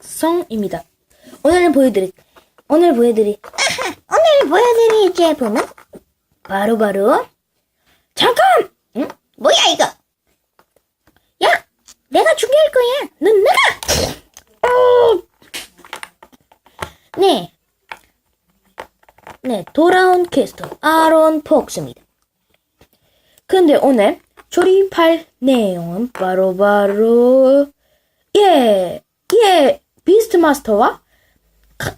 완성입니다. 오늘 보여드릴, 오늘 보여드릴, 오늘 보여드릴 제품은 바로 바로, 잠깐! 응? 뭐야 이거? 야, 내가 준비할 거야. 넌 나가. 어! 네, 네, 돌아온 캐스터, 아론 폭스입니다. 근데 오늘 조립할 내용은 바로바로, 예, 예, 비스트마스터와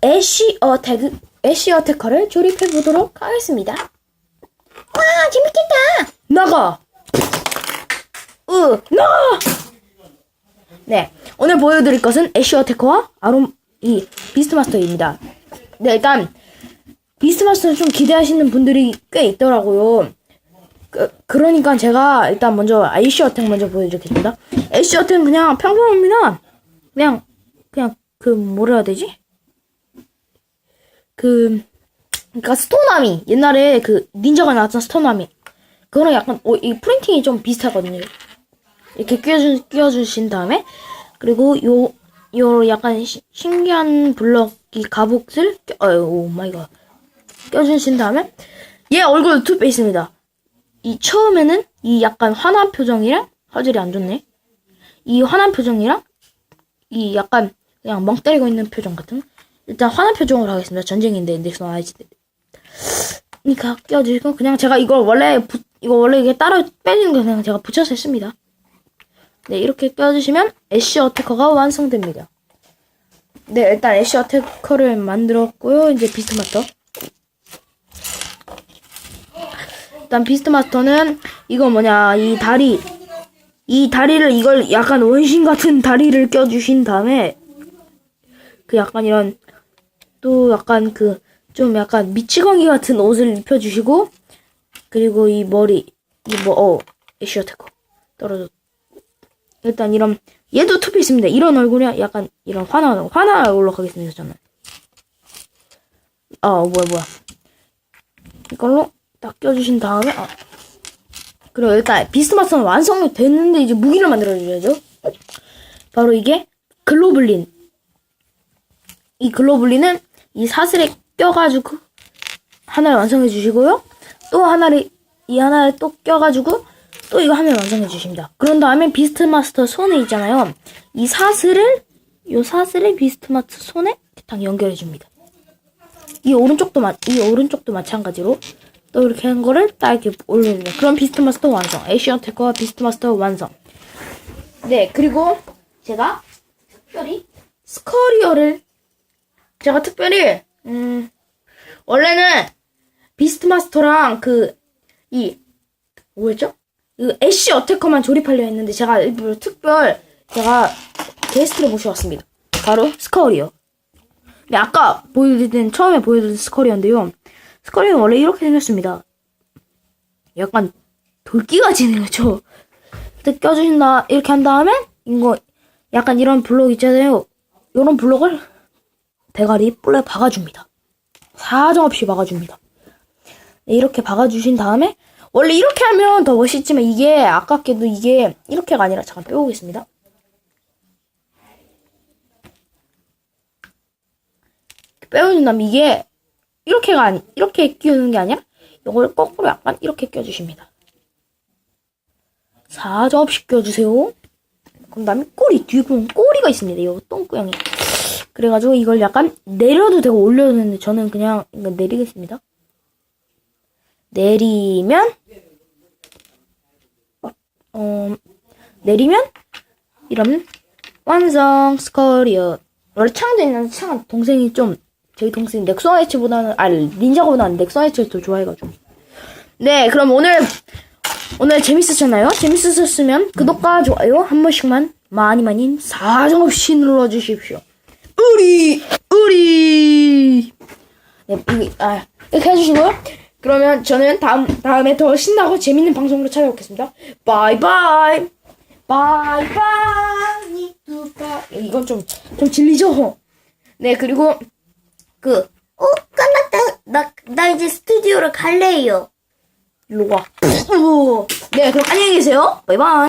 애쉬 어태그, 애쉬 어태커를 조립해 보도록 하겠습니다. 와 재밌겠다. 나가! 으, 나가! 네, 오늘 보여드릴 것은 애쉬 어태커와 아론, 이, 비스트마스터입니다. 네, 일단, 비스트마스터는 좀 기대하시는 분들이 꽤 있더라고요. 그, 그러니까 제가 일단 먼저 애쉬 어택 먼저 보여드리겠습니다. 애쉬 어택은 그냥 평범합니다. 그냥, 그냥, 그, 뭐라 해야 되지? 그, 그니까 스토나미. 옛날에 그, 닌자가 나왔던 스토나미. 그거랑 약간, 어, 이 프린팅이 좀 비슷하거든요. 이렇게 끼워주, 끼워주신 다음에, 그리고 요, 요 약간 시- 신기한 블럭이 갑옷을, 껴, 어유, 오 마이 갓. 껴주신 다음에, 얘 얼굴 투페이스입니다. 이 처음에는 이 약간 화난 표정이랑, 화질이 안 좋네. 이 화난 표정이랑, 이 약간 그냥 멍 때리고 있는 표정 같은 거. 일단 화난 표정으로 하겠습니다. 전쟁인데, 넥슨 아이즈. 그러니까 껴주시고, 그냥 제가 이걸 원래, 부, 이거 원래 이게 따로 빼는 거 그냥 제가 붙여서 했습니다. 네, 이렇게 껴주시면 애쉬 어태커가 완성됩니다. 네, 일단 애쉬 어태커를 만들었고요. 이제 비스트 마스터. 일단 비스트 마스터는 이거 뭐냐, 이 다리, 이 다리를 이걸 약간 원신 같은 다리를 껴주신 다음에 그 약간 이런 또 약간 그 좀 약간 미치광이 같은 옷을 입혀주시고 그리고 이 머리 이뭐어 애쉬 어태커 떨어졌 일단 이런 얘도 투피있습니다. 이런 얼굴이 약간 이런 화나 화나 얼굴로 가겠습니다. 저는. 아 뭐야 뭐야. 이걸로 딱 껴주신 다음에 아. 그리고 일단 비스마스는 완성이 됐는데 이제 무기를 만들어줘야죠. 바로 이게 글로블린. 이 글로블린은 이 사슬에 껴가지고 하나를 완성해 주시고요. 또 하나를 이 하나를 또 껴가지고 또 이거 하나를 완성해 주십니다. 그런 다음에 비스트마스터 손에 있잖아요. 이 사슬을 이 사슬을 비스트마스터 손에 딱 연결해 줍니다. 이 오른쪽도 마, 이 오른쪽도 마찬가지로 또 이렇게 한 거를 딱 이렇게 올려줍니다. 그럼 비스트마스터 완성. 에이시언 테커와 비스트마스터 완성. 네, 그리고 제가 특별히 스커리어를 제가 특별히 음 원래는 비스트마스터랑 그 이 뭐였죠? 그 애쉬 어태커만 조립하려 했는데 제가 일부러 특별 제가 게스트를 모셔왔습니다. 바로 스커리어. 네, 아까 보여드린 처음에 보여드린 스커리어인데요. 스커리어는 원래 이렇게 생겼습니다. 약간 돌기같이 생겼죠. 이렇게 껴주신다 이렇게 한 다음에 이거 약간 이런 블록 있잖아요. 이런 블록을 대가리 뿔에 박아줍니다. 사정없이 박아줍니다. 네, 이렇게 박아주신 다음에 원래 이렇게 하면 더 멋있지만 이게 아깝게도 이게 이렇게가 아니라 잠깐 빼보겠습니다. 빼어준 다음 이게 이렇게가 아니 이렇게 끼우는 게 아니라 이걸 거꾸로 약간 이렇게 껴주십니다. 사정없이 껴주세요. 그럼 다음에 꼬리 뒤에 보면 꼬리가 있습니다. 이 똥구형이. 그래가지고 이걸 약간 내려도 되고 올려도 되는데 저는 그냥 이거 내리겠습니다. 내리면 어 내리면 이런 완성 스커리어 원래 창도 있는데 창은 동생이 좀 저희 동생이 넥슨 H보다는 아 닌자보다는 넥슨 H를 더 좋아해가지고 네 그럼 오늘 오늘 재밌으셨나요? 재밌으셨으면 구독과 좋아요 한 번씩만 많이 많이 사정없이 눌러주십시오. 우리 우리 네, 이, 아, 이렇게 해주시고요. 그러면 저는 다음 다음에 더 신나고 재밌는 방송으로 찾아오겠습니다. 바이바이. 바이바이. 이건 좀 좀 질리죠? 네 그리고 그 어 끝났다. 나 나 이제 스튜디오로 갈래요. 일로 와. 네 그럼 안녕히 계세요. 바이바이.